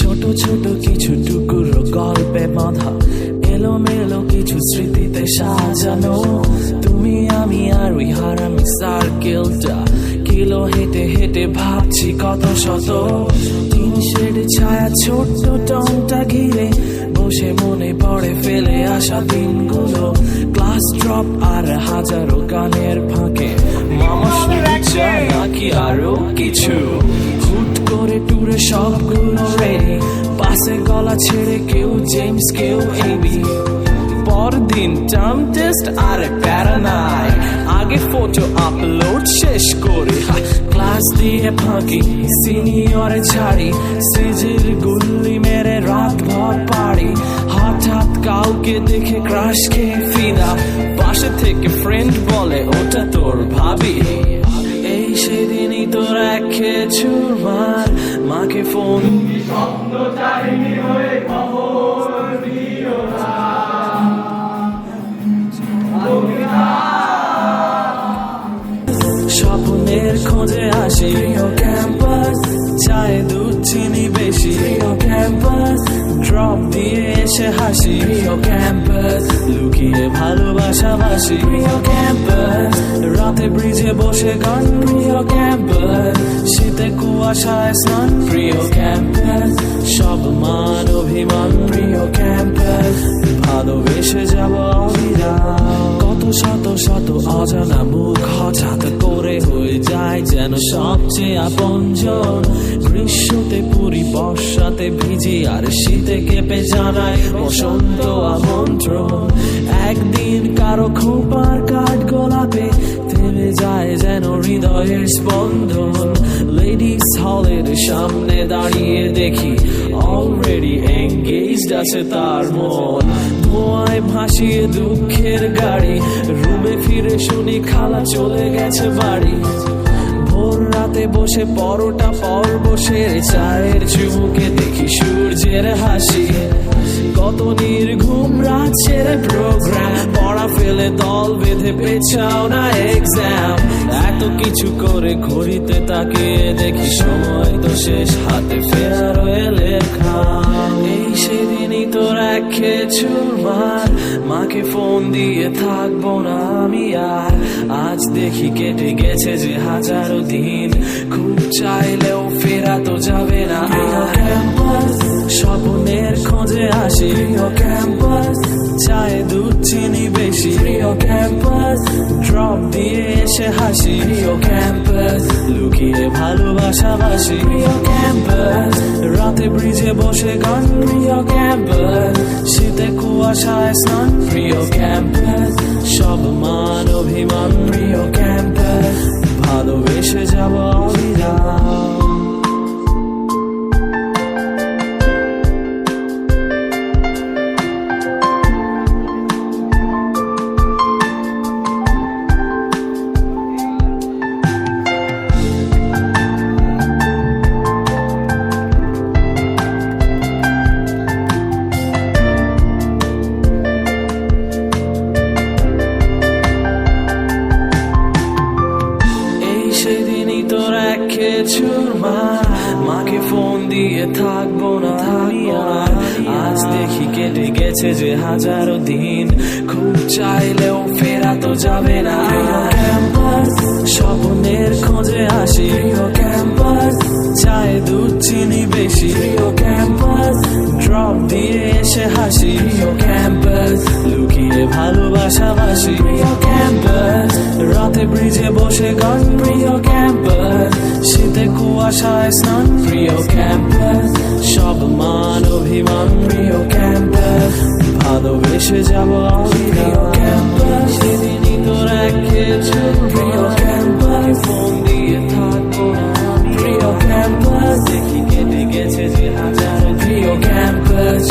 ছোট ছোট কিছু টুকরো গল্পে বাঁধা এলো মেলো কিছু স্মৃতিতে সাজানো। তুমি, আমি আর ওই হারামি সার্কেলটা কিলো হেঁটে হেঁটে ভাবছি কত শত। তিন শেড ছায়া ছোট্ট টংটা ঘিরে বসে মনে পড়ে ফেলে আসা দিনগুলো। ক্লাস ড্রপ আর হাজারো গানের ফাঁকে। মামা শুধু চায় নাকি আরও কিছু? সবগুলো রেডি পাশে গলা ছেড়ে কেউ জেমস কেউ এবি পরদিন টার্ম টেস্ট আর প্যারা নাই। আগে ফটো আপলোড শেষ করে। ক্লাস দিয়ে ফাঁকি সিনিয়রে ছাড়ি। সিজিল গুল্লি মেরে রাত ভর পাড়ি। হঠাৎ কাউকে দেখে ক্রাশ খেয়ে ফিদা। পাশে থেকে ফ্রেন্ড বলে, ওটা তোর ভাবি। এই সেদিনই তোর এক খেয়েছু মার। মাকে ফোন। স্বপ্নের খোঁজে আসি ও ক্যাম্পাস। চায়ে দুধ, চিনি বেশি ও ক্যাম্পাস। ড্রপ দিয়ে এসে হাসি ও ক্যাম্পাস। লুকিয়ে ভালোবাসা বাসি প্রিয় ক্যাম্পাস। রাতে ব্রিজে বসে গান প্রিয় ক্যাম্পাস। শীতে কুয়াশায় স্নান, প্রিয় ক্যাম্পাস সব মান অভিমান, প্রিয় ক্যাম্পাস ভালোবেসে যাব কত শত শত অজানা মুখ হঠাৎ করে হয়ে যায় যেন সবচেয়ে আপনজন গ্রীষ্মতে পুরি, বর্ষাতে ভিজি, আর শীতে কেঁপে জানায় বসন্ত আমন্ত্রণ। একদিন কারও খোপার কাঠ গোলাপে থেমে যায় যেন হৃদয়ের স্পন্দন। লেডিস হলের সামনে দাঁড়িয়ে দেখি অলরেডি এঙ্গেজড আছে তার মন। ধোঁয়ায় ভাসিয়ে দুঃখের গাড়ি, রুমে ফিরে শুনি খালা চলে গেছে বাড়ি। ভোর রাতে বসে পরোটা পর বসে চায়ের চুমুকে দেখি সূর্যের হাসি। কত নির্ঘুম রাত ছেড়ে প্রোগ্রাম পড়া ফেলে দল বেঁধে পেছাও না এক্সাম এত কিছু করে ঘড়িতে তাকিয়ে দেখি সময় তো শেষ, হাতে ফেরার সেদিনই তোর মাকে ফোন দিয়ে থাকব না আমি আর। আজ দেখি কেটে গেছে যে হাজারো দিন, খুব চাইলেও ফেরা তো যাবে না। এসে হাসি, প্রিয় ক্যাম্পাস লুকিয়ে ভালোবাসা বাসি, প্রিয় ক্যাম্পাস রাতে ব্রিজে বসে গান, প্রিয় ক্যাম্পাস শীতে কুয়াশায় স্নান, প্রিয় ক্যাম্পাস এক খেছুর মা মাকে ফোন দিয়ে থাকব না আর। আজ দেখি কেটে গেছে যে হাজারো দিন। খুব চাইলেও ফেরা তো যাবে না। ক্যাম্পাস স্বপ্নের খোঁজে আসি। ক্যাম্পাস চায় দুধ চিনি বেশি। ক্যাম্পাস ড্রপ দিয়ে এসে হাসি। প্রিয় ক্যাম্পাস লুকিয়ে ভালোবাসা বাসি। ক্যাম্পাস রাতে ব্রিজে বসে গান, প্রিয় ক্যাম্পাস। শীতে কুয়াশায় স্নান, প্রিয় ক্যাম্পাস। সব মান অভিমান, প্রিয় ক্যাম্পাস। ভালোবেসে যাব প্রিয় ক্যাম্পাস। সেদিনই তোর এক প্রিয় ক্যাম্পাস। ফোন দিয়ে থাকো প্রিয় ক্যাম্পাস। দেখি কেটে গেছে যে হাজার, প্রিয় ক্যাম্পাস।